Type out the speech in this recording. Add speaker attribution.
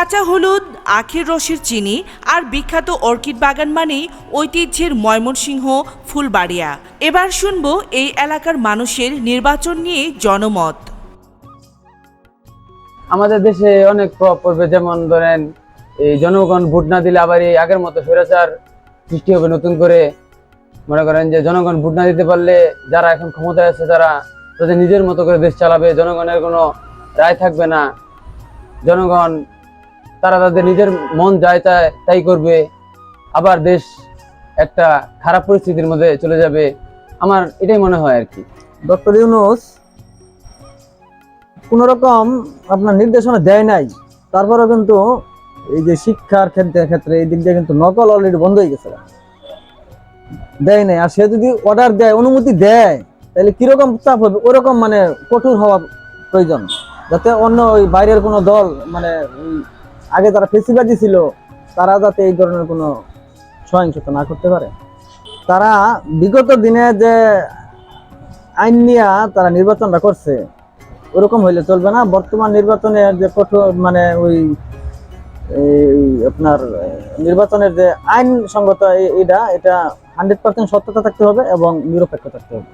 Speaker 1: কাঁচা হলুদ, আখের রসের চিনি আর বিখ্যাত অর্কিড বাগান মানেই ঐতিহ্যের ময়মনসিংহ, ফুলবাড়িয়া। এবার শুনব এই এলাকার মানুষের নির্বাচন নিয়ে জনমত।
Speaker 2: আমাদের দেশে অনেক প্রভাব পড়বে, যেমন ধরেন এই জনগণ ভোট না দিলে আবার এই আগের মতো স্বৈরাচার সৃষ্টি হবে নতুন করে। মনে করেন যে জনগণ ভোট না দিতে পারলে যারা এখন ক্ষমতায় আছে তারা তাদের নিজের মতো করে দেশ চালাবে, জনগণের কোনো রায় থাকবে না। জনগণ তারা তাদের নিজের মন যায় তাই তাই করবে। আবার দেশ একটা খারাপ পরিস্থিতির মধ্যে চলে যাবে। আমার এটাই মনে হয় আর কি।
Speaker 3: ডক্টর ইউনুস, কোন রকম আপনার নির্দেশনা দেয় নাই। তারপরেও কিন্তু এই যে শিক্ষার ক্ষেত্রে ক্ষেত্রে এই দিক দিয়ে কিন্তু নকল অলরেডি বন্ধ হয়ে গেছে। দেয় নাই। আর সে যদি অর্ডার দেয়, অনুমতি দেয়, তাহলে কীরকম চাপ হবে? ওরকম মানে কঠোর হওয়া প্রয়োজন। যাতে অন্য ওই বাইরের কোনো দল মানে আগে যারা ফেসিবাদী ছিল, তারা যাতে এই ধরনের কোনো সহিংসতা না করতে পারে। তারা বিগত দিনে যে আইন নিয়ে তারা নির্বাচনটা করছে, ওরকম হইলে চলবে না। বর্তমান নির্বাচনে যে কঠোর মানে ওই আপনার, নির্বাচনের যে আইন সঙ্গত এটা এটা হান্ড্রেড পার্সেন্ট সত্যতা থাকতে হবে এবং নিরপেক্ষ থাকতে হবে।